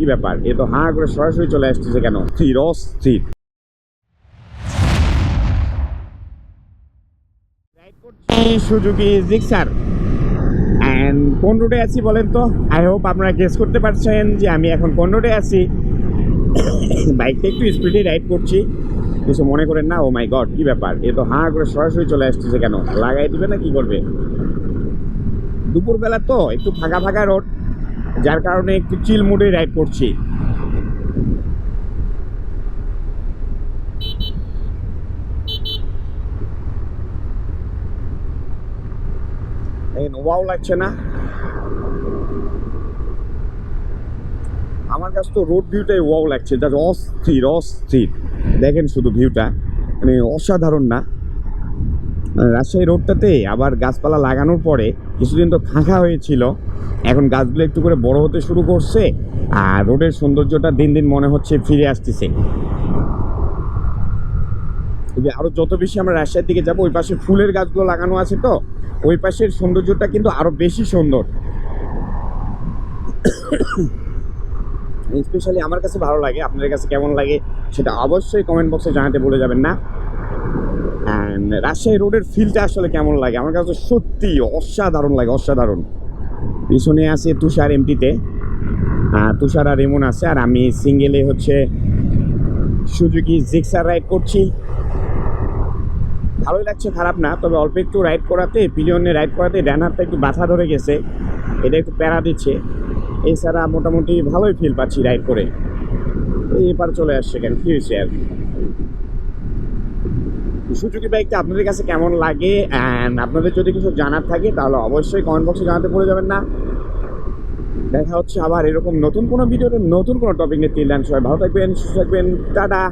কি ব্যাপার? এ তো হাঁ করে সরাসরি চলে আসতেছে কেন? স্থির, অস্থির। সুজুকি জিক্সার অ্যান্ড কোন রোডে আছি বলেন তো। আই হোপ আপনারা গেস করতে পারছেন যে আমি এখন কোন রোডে আছি। বাইকটা একটু স্পিডে রাইড করছি। কিছু মনে করেন না ও মাই গড কি ব্যাপার? এ তো হাঁ করে সরাসরি চলে আসতেছে কেন? লাগাই দিবে না কি করবে? দুপুরবেলা তো একটু ফাঁকা ফাঁকা রোড যার কারণে একটু চিল মুডে রাইড করছি। ওয়াও লাগছে না? আমার কাছে তো রোড ভিউটাই ওয়াও লাগছে যা অস্থির অস্থির। দেখেন শুধু ভিউটা মানে অসাধারণ না। রাজশাহী রোডটাতে আবার গাছপালা লাগানোর পরে কিছুদিন তো খাঁখা হয়েছিল। এখন গাছগুলো একটু করে বড় হতে শুরু করছে আর রোডের সৌন্দর্যটা দিন দিন মনে হচ্ছে ফিরে আসতেছে। এই যে আরও যত বেশি আমরা রাজশাহীর দিকে যাব, ওই পাশে ফুলের গাছগুলো লাগানো আছে তো, ওই পাশের সৌন্দর্যটা কিন্তু আরও বেশি সুন্দর। স্পেশালি আমার কাছে ভালো লাগে, আপনাদের কাছে কেমন লাগে সেটা অবশ্যই কমেন্ট বক্সে জানাতে বলে যাবেন না। অ্যান্ড রাজশাহী রোডের ফিলটা আসলে কেমন লাগে? আমার কাছে সত্যি অসাধারণ লাগে, অসাধারণ। পিছনে আছে তুষার এমটিতে। তুষার আর এমন আছে, আর আমি সিঙ্গেলে হচ্ছে সুজুকি জিক্সার রাইড করছি। ভালোই লাগছে, খারাপ না, তবে অল্প একটু রাইড করাতে পিলিয়নে রাইড করাতে ডান হাতটা একটু বাধা ধরে গেছে। এটা একটু প্যারা দিচ্ছে। এছাড়া মোটামুটি ভালোই ফিল পাচ্ছি রাইড করে। এবার চলে আসছে কেন? কি হয়েছে আর সুজুকি বাইকটা আপনাদের কাছে কেমন লাগে? অ্যান্ড আপনাদের যদি কিছু জানার থাকে, তাহলে অবশ্যই কমেন্ট বক্সে জানাতে পড়ে যাবেন না। দেখা হচ্ছে আবার এরকম নতুন কোনো ভিডিওতে নতুন কোনো টপিক নিয়ে। তিন সবাই ভালো থাকবেন, সুস্থ থাকবেন। টাটা!